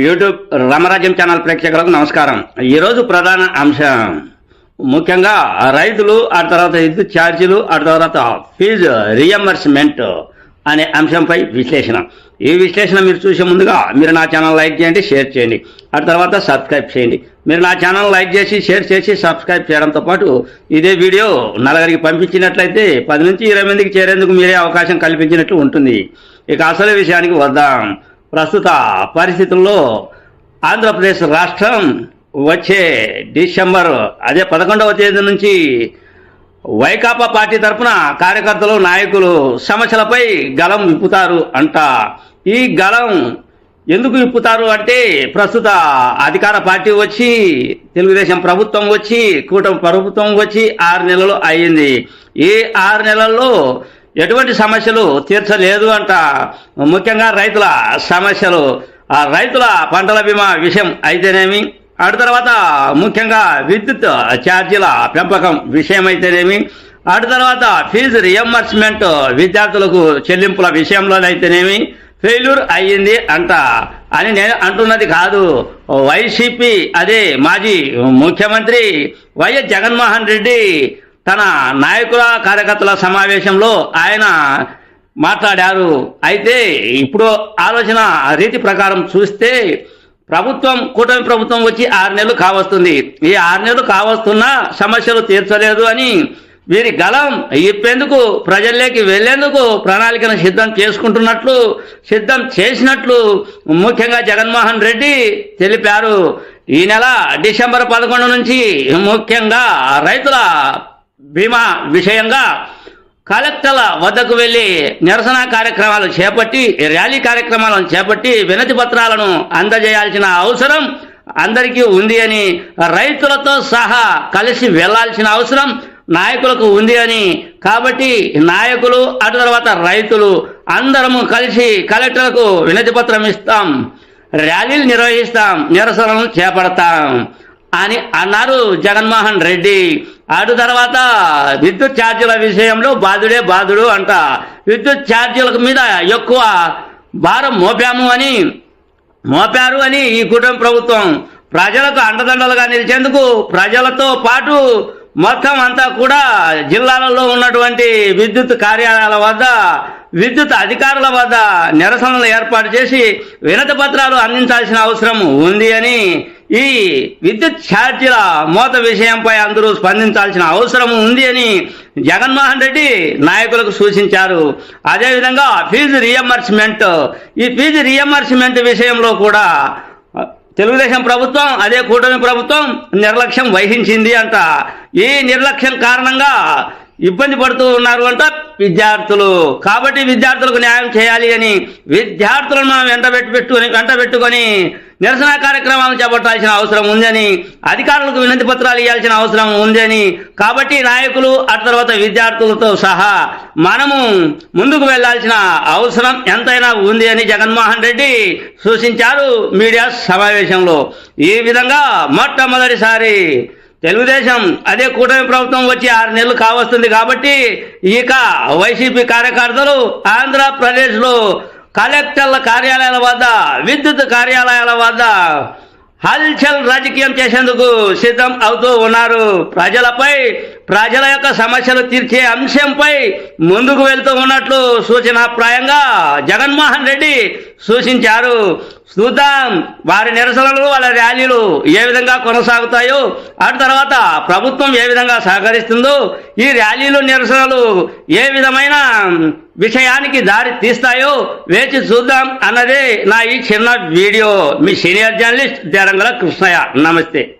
YouTube రామరాజ్యం channel ప్రేక్షకులకు నమస్కారం. ఈరోజు ప్రధాన అంశం. ముఖ్యంగా రైతులు ఆ తర్వాత విద్యుత్ ఛార్జీలు ఆ తర్వాత ఫీజు రియంబర్స్మెంట్ అనే అంశంపై విశ్లేషణ. ఈ విశ్లేషణ మీరు చూసే ముందుగా మీరు నా ఛానల్ లైక్ చేయండి షేర్ చేయండి. ఆ తర్వాత సబ్స్క్రైబ్ చేయండి. మీరు నా ఛానల్ లైక్ చేసి షేర్ చేసి సబ్స్క్రైబ్ చేయడంతో పాటు ఇదే వీడియో నలుగురికి పంపించినట్లయితే పది నుంచి ఇరవై మందికి చేరేందుకు మీరే అవకాశం కల్పించినట్లు ఉంటుంది. ఇక అసలు విషయానికి వద్దాం. ప్రస్తుత పరిస్థితుల్లో ఆంధ్రప్రదేశ్ రాష్ట్రం వచ్చే డిసెంబర్ అదే పదకొండవ తేదీ నుంచి వైకాపా పార్టీ తరఫున కార్యకర్తలు నాయకులు సమస్యలపై గలం విప్పుతారు అంట. ఈ గలం ఎందుకు విప్పుతారు అంటే ప్రస్తుత అధికార పార్టీ వచ్చి తెలుగుదేశం ప్రభుత్వం వచ్చి కూటమి ప్రభుత్వం వచ్చి ఆరు నెలలు అయ్యింది. ఈ ఆరు నెలల్లో ఎటువంటి సమస్యలు తీర్చలేదు అంట. ముఖ్యంగా రైతుల సమస్యలు. ఆ రైతుల పంటల బీమా విషయం అయితేనేమి? అటు తర్వాత ముఖ్యంగా విద్యుత్ ఛార్జీల పెంపకం విషయం అయితేనేమి? అటు తర్వాత ఫీజు రియంబర్స్మెంట్ విద్యార్థులకు చెల్లింపుల విషయంలోనైతేనేమి? ఫెయిల్యూర్ అయ్యింది అంట అని నేను అంటున్నది కాదు. వైసీపీ అదే మాజీ ముఖ్యమంత్రి వైఎస్ జగన్మోహన్ రెడ్డి తన నాయకుల కార్యకర్తల సమావేశంలో ఆయన మాట్లాడారు. అయితే ఇప్పుడు ఆలోచన రీతి ప్రకారం చూస్తే ప్రభుత్వం కూటమి ప్రభుత్వం వచ్చి ఆరు నెలలు కావస్తుంది. ఈ ఆరు నెలలు కావస్తున్నా సమస్యలు తీర్చలేదు అని వీరి గలం ఇప్పేందుకు ప్రజల్లోకి వెళ్ళేందుకు ప్రణాళికను సిద్ధం చేసుకుంటున్నట్లు సిద్ధం చేసినట్లు ముఖ్యంగా జగన్మోహన్ రెడ్డి తెలిపారు. ఈ నెల డిసెంబర్ పదకొండు నుంచి ముఖ్యంగా రైతుల బీమా విషయంగా కలెక్టర్ల వద్దకు వెళ్ళి నిరసన కార్యక్రమాలు చేపట్టి ర్యాలీ కార్యక్రమాలను చేపట్టి వినతి పత్రాలను అందజేయాల్సిన అవసరం అందరికీ ఉంది అని రైతులతో సహా కలిసి వెళ్ళాల్సిన అవసరం నాయకులకు ఉంది అని. కాబట్టి నాయకులు అటు తర్వాత రైతులు అందరము కలిసి కలెక్టర్కు వినతి పత్రం ఇస్తాం ర్యాలీలు నిర్వహిస్తాం నిరసనలు చేపడతాం అని అన్నారు జగన్మోహన్ రెడ్డి. అటు తర్వాత విద్యుత్ ఛార్జీల విషయంలో బాధుడే బాధుడు అంట. విద్యుత్ ఛార్జీల మీద ఎక్కువ భారం మోపాము అని మోపారు అని ఈ కుటుంబ ప్రభుత్వం ప్రజలకు అండదండలుగా నిలిచేందుకు ప్రజలతో పాటు మొత్తం అంతా కూడా జిల్లాలలో ఉన్నటువంటి విద్యుత్ కార్యాలయాల వద్ద విద్యుత్ అధికారుల వద్ద నిరసనలు ఏర్పాటు చేసి వినతి పత్రాలు అందించాల్సిన అవసరం ఉంది అని ఈ విద్యుత్ ఛార్జీల మోత విషయంపై అందరూ స్పందించాల్సిన అవసరం ఉంది అని జగన్మోహన్ రెడ్డి నాయకులకు సూచించారు. అదేవిధంగా ఫీజు రియంబర్స్మెంట్ ఈ ఫీజు రియంబర్స్మెంట్ విషయంలో కూడా తెలుగుదేశం ప్రభుత్వం అదే కూటమి ప్రభుత్వం నిర్లక్ష్యం వహించింది అంట. ఈ నిర్లక్ష్యం కారణంగా ఇబ్బంది పడుతూ ఉన్నారు అంట విద్యార్థులు. కాబట్టి విద్యార్థులకు న్యాయం చేయాలి అని విద్యార్థులను మనం వెంట పెట్టుకొని వెంట పెట్టుకొని నిరసన కార్యక్రమాలు చేపట్టాల్సిన అవసరం ఉందని అధికారులకు వినతి పత్రాలు ఇవ్వాల్సిన అవసరం ఉందని కాబట్టి నాయకులు ఆ తర్వాత విద్యార్థులతో సహా మనము ముందుకు వెళ్ళాల్సిన అవసరం ఎంతైనా ఉంది అని జగన్మోహన్ రెడ్డి సూచించారు మీడియా సమావేశంలో. ఈ విధంగా మొట్టమొదటిసారి తెలుగుదేశం అదే కూటమి ప్రభుత్వం వచ్చి ఆరు నెలలు కావస్తుంది కాబట్టి ఇక వైసీపీ కార్యకర్తలు ఆంధ్రప్రదేశ్లో కలెక్టర్ల కార్యాలయాల వద్ద విద్యుత్ కార్యాలయాల వద్ద హల్చల్ రాజకీయం చేసేందుకు సిద్ధం అవుతూ ఉన్నారు. ప్రజలపై ప్రజల యొక్క సమస్యలు తీర్చే అంశంపై ముందుకు వెళ్తూ ఉన్నట్లు సూచనాప్రాయంగా జగన్మోహన్ రెడ్డి సూచించారు. చూద్దాం వారి నిరసనలు వాళ్ళ ర్యాలీలు ఏ విధంగా కొనసాగుతాయో ఆ తర్వాత ప్రభుత్వం ఏ విధంగా సహకరిస్తుందో ఈ ర్యాలీలు నిరసనలు ఏ విధమైన విషయానికి దారి తీస్తాయో వేచి చూద్దాం అన్నదే నా ఈ చిన్న వీడియో. మీ సీనియర్ జర్నలిస్ట్ దేరంగల కృష్ణయ్య. నమస్తే.